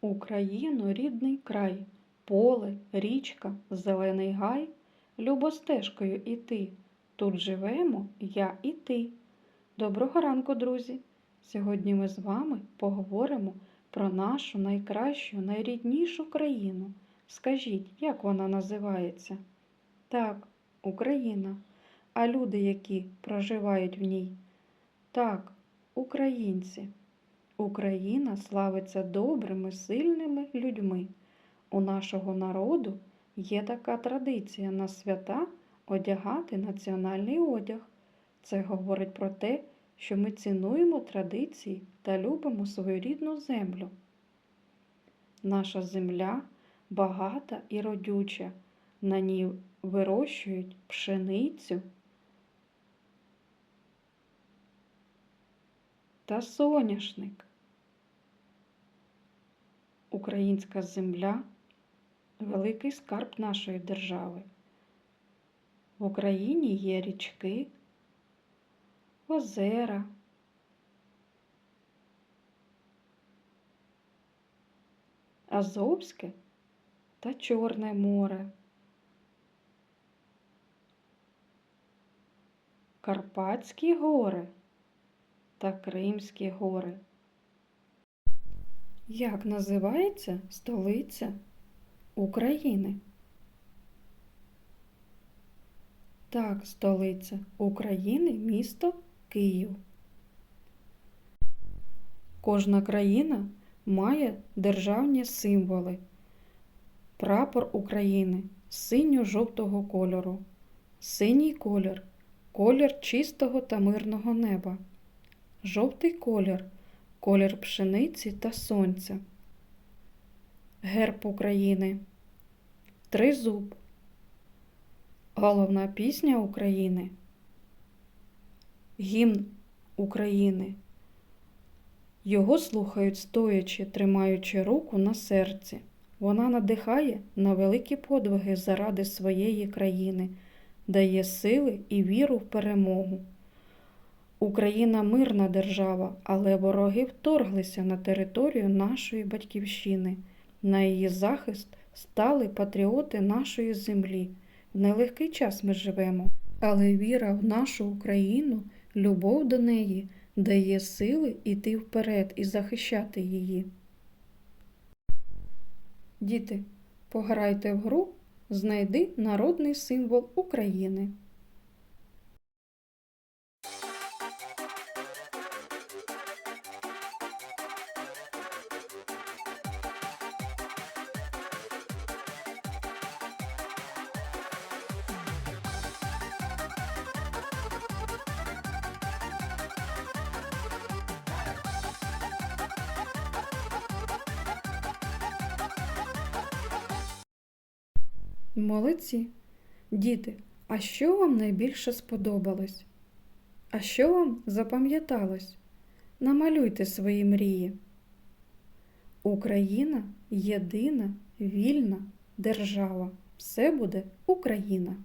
Україно, рідний край, поле, річка, зелений гай, любостежкою іти. Тут живемо я і ти. Доброго ранку, друзі! Сьогодні ми з вами поговоримо про нашу найкращу, найріднішу країну. Скажіть, як вона називається? Так, Україна. А люди, які проживають в ній? Так, українці. Україна славиться добрими, сильними людьми. У нашого народу є така традиція на свята одягати національний одяг. Це говорить про те, що ми цінуємо традиції та любимо свою рідну землю. Наша земля багата і родюча. На ній вирощують пшеницю та соняшник. Українська земля великий скарб нашої держави. В Україні є річки, озера, Азовське та Чорне море, Карпатські гори та Кримські гори. Як називається столиця України? Так, столиця України місто Київ. Кожна країна має державні символи. Прапор України синьо-жовтого кольору. Синій колір колір чистого та мирного неба. Жовтий колір колір пшениці та сонця. Герб України. Тризуб. Головна пісня України. Гімн України. Його слухають стоячи, тримаючи руку на серці. Вона надихає на великі подвиги заради своєї країни, дає сили і віру в перемогу. Україна мирна держава, але вороги вторглися на територію нашої батьківщини. На її захист стали патріоти нашої землі. В нелегкий час ми живемо, але віра в нашу Україну, любов до неї дає сили йти вперед і захищати її. Діти, пограйте в гру, знайди народний символ України. Молодці. Діти, а що вам найбільше сподобалось? А що вам запам'яталось? Намалюйте свої мрії. Україна єдина, вільна держава. Все буде Україна.